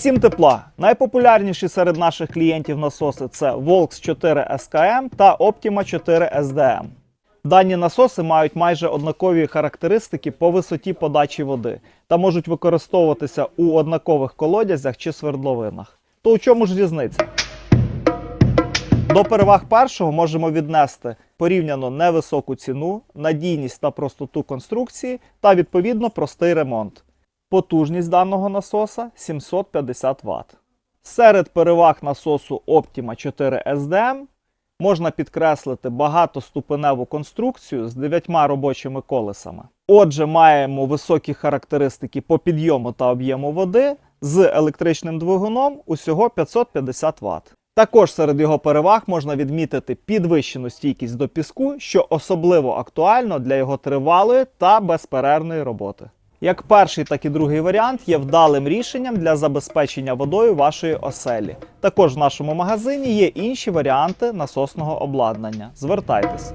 Підсім тепла. Найпопулярніші серед наших клієнтів насоси це Volks 4 SKM та Optima 4 SDM. Дані насоси мають майже однакові характеристики по висоті подачі води та можуть використовуватися у однакових колодязях чи свердловинах. То у чому ж різниця? До переваг першого можемо віднести порівняно невисоку ціну, надійність та простоту конструкції та відповідно простий ремонт. Потужність даного насоса 750 Вт. Серед переваг насосу Optima 4 SDM можна підкреслити багатоступеневу конструкцію з 9 робочими колесами. Отже, маємо високі характеристики по підйому та об'єму води з електричним двигуном усього 550 Вт. Також серед його переваг можна відмітити підвищену стійкість до піску, що особливо актуально для його тривалої та безперервної роботи. Як перший, так і другий варіант є вдалим рішенням для забезпечення водою вашої оселі. Також в нашому магазині є інші варіанти насосного обладнання. Звертайтесь.